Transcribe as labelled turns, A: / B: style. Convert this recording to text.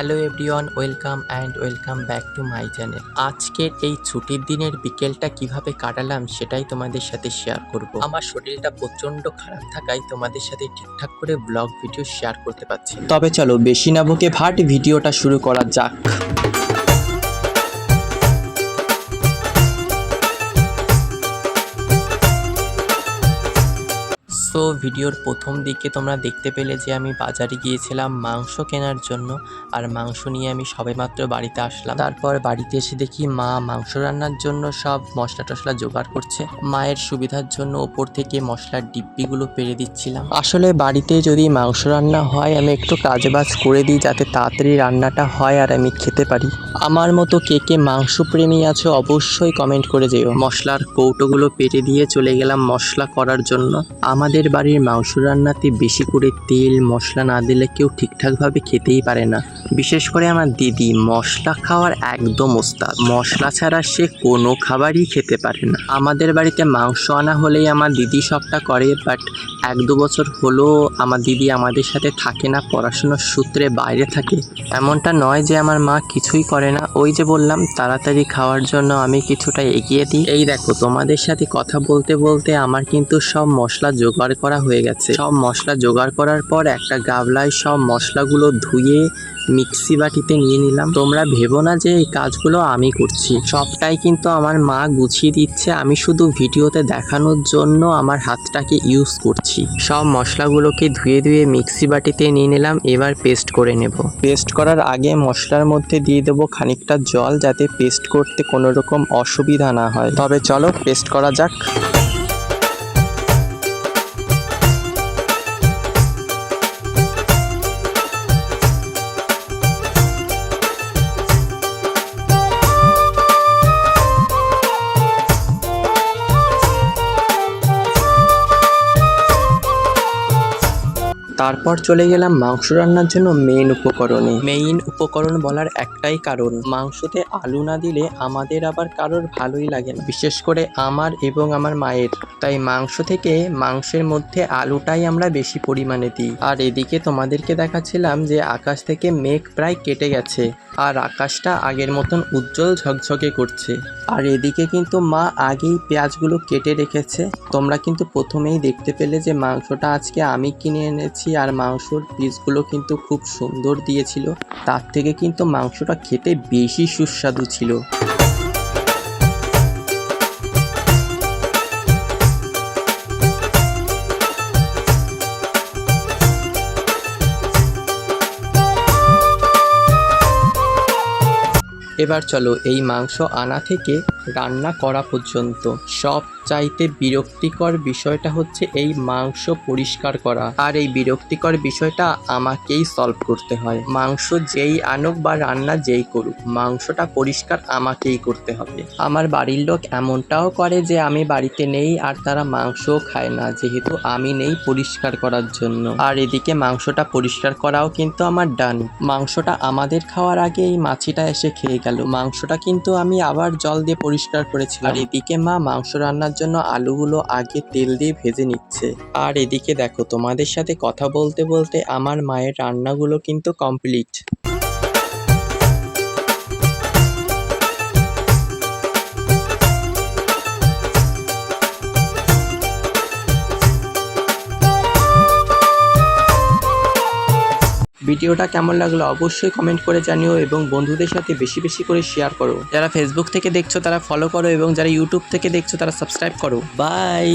A: Hello everyone, welcome and welcome back to my channel. আজকের এই ছুটির দিনের বিকেলটা কীভাবে কাটালাম সেটাই তোমাদের সাথে শেয়ার করব। আমার শরীরটা প্রচণ্ড খারাপ থাকায় তোমাদের সাথে ঠিকঠাক করে ব্লগ ভিডিও শেয়ার করতে পারছি তবে চলো বেশি না বুকে ভাট ভিডিওটা শুরু করা যাক। সো ভিডিওর প্রথম দিকে তোমরা দেখতে পেলে যে আমি বাজারে গিয়েছিলাম মাংস কেনার জন্য আর মাংস নিয়ে আমি সবেমাত্র বাড়িতে আসলাম। তারপর বাড়িতে এসে দেখি মা মাংস রান্নার জন্য সব মশলা টশলা জোগাড় করছে। মায়ের সুবিধার জন্য ওপর থেকে মশলার ডিব্বিগুলো পেরে দিচ্ছিলাম। আসলে বাড়িতে যদি মাংস রান্না হয়, আমি একটু কাজবাজ করে দিই যাতে তাড়াতাড়ি রান্নাটা হয় আর আমি খেতে পারি। আমার মতো কে কে মাংস প্রেমী আছো অবশ্যই কমেন্ট করে যেও। মশলার কৌটোগুলো পেরে দিয়ে চলে গেলাম মশলা করার জন্য। আমাদের বাড়ির মাংস রান্নাতে বেশি করে তেল, মশলা না দিলে কেউ ঠিকঠাকভাবে খেতেই পারে না। বিশেষ করে আমার দিদি, মশলা খাওয়ার একদম ওস্তাদ। মশলা ছাড়া সে কোনো খাবারই খেতে পারে না। আমাদের বাড়িতে মাংস আনা হলেই আমার দিদি সবটা করে বাট এক দু বছর হলো আমার দিদি আমাদের সাথে থাকে না, পড়াশোনার সূত্রে বাইরে থাকে। এমনটা নয় যে আমার মা কিছুই করে না। ওই যে বললাম, তাড়াতাড়ি খাওয়ার জন্য আমি কিছুটা এগিয়ে দিই। এই দেখো, তোমাদের সাথে কথা বলতে বলতে আমার কিন্তু সব মশলা জোগাড় করা হয়ে গেছে। সব মশলা জোগাড় করার পর একটা গাবলায় সব মশলাগুলো ধুয়ে মিক্সি বাটিতে নিয়ে নিলাম। তোমরা ভেবো না যে এই কাজগুলো আমি করছি। সবটাই কিন্তু আমার মা গুছিয়ে দিচ্ছে। আমি শুধু ভিডিওতে দেখানোর জন্য আমার হাতটাকে ইউজ করছি। সব মশলাগুলোকে ধুয়ে ধুয়ে মিক্সি বাটিতে নিয়ে নিলাম। এবার পেস্ট করে নেব। পেস্ট করার আগে মশলার মধ্যে দিয়ে দেবো খানিকটা জল যাতে পেস্ট করতে কোনো রকম অসুবিধা না হয়। তবে চলো পেস্ট করা যাক। তারপর চলে গেলাম মাংস রান্নার জন্য মেইন উপকরণে। মেইন উপকরণ বলার একটাই কারণ, মাংসতে আলু না দিলে আমাদের আবার কারোর ভালোই লাগে না। বিশেষ করে আমার এবং আমার মায়ের। তাই মাংস থেকে মাংসের মধ্যে আলুটাই আমরা বেশি পরিমাণে দিই। আর এদিকে তোমাদেরকে দেখাচ্ছিলাম যে আকাশ থেকে মেঘ প্রায় কেটে গেছে। আর আকাশটা আগের মতন উজ্জ্বল ঝকঝকে করছে। আর এদিকে কিন্তু মা আগেই পেঁয়াজগুলো কেটে রেখেছে। তোমরা কিন্তু প্রথমেই দেখতে পেলে যে মাংসটা আজকে আমি কিনে এনেছি আর মাংসর পিসগুলো কিন্তু খুব সুন্দর দিয়েছিল। তার থেকে কিন্তু মাংসটা খেতে বেশি সুস্বাদু ছিল। এবার চলো এই মাংস আনা থেকে রান্না করা পর্যন্ত। সব চাইতে বিরক্তিকর বিষয়টা হচ্ছে এই মাংস পরিষ্কার করা। আর এই বিরক্তিকর বিষয়টা আমাকেই সলভ করতে হয়। মাংস যেই আনুক বা রান্না যেই করুক, মাংসটা পরিষ্কার আমাকেই করতে হবে। আমার বাড়ির লোক এমনটাও করে যে আমি বাড়িতে নেই আর তারা মাংসও খায় না, যেহেতু আমি নেই পরিষ্কার করার জন্য। আর এদিকে মাংসটা পরিষ্কার করাও কিন্তু আমার ডান মাংসটা আমাদের খাওয়ার আগে এই মাছিটা এসে খেয়ে গেল। মাংসটা কিন্তু আমি আবার জল দিয়ে পরিষ্কার করেছিলাম। আর এদিকে মা মাংস রান্নার জন্য আলুগুলো আগে তেল দিয়ে ভেজে নিচ্ছে। আর এদিকে দেখো, তোমাদের সাথে কথা বলতে বলতে আমার মায়ের রান্নাগুলো কিন্তু কমপ্লিট ভিডিওটা কেমন লাগল অবশ্যই কমেন্ট করে জানিও এবং বন্ধুদের সাথে বেশি বেশি করে শেয়ার করো। যারা ফেসবুক থেকে দেখছ তারা ফলো করো এবং যারা ইউটিউব থেকে দেখছ তারা সাবস্ক্রাইব করো। বাই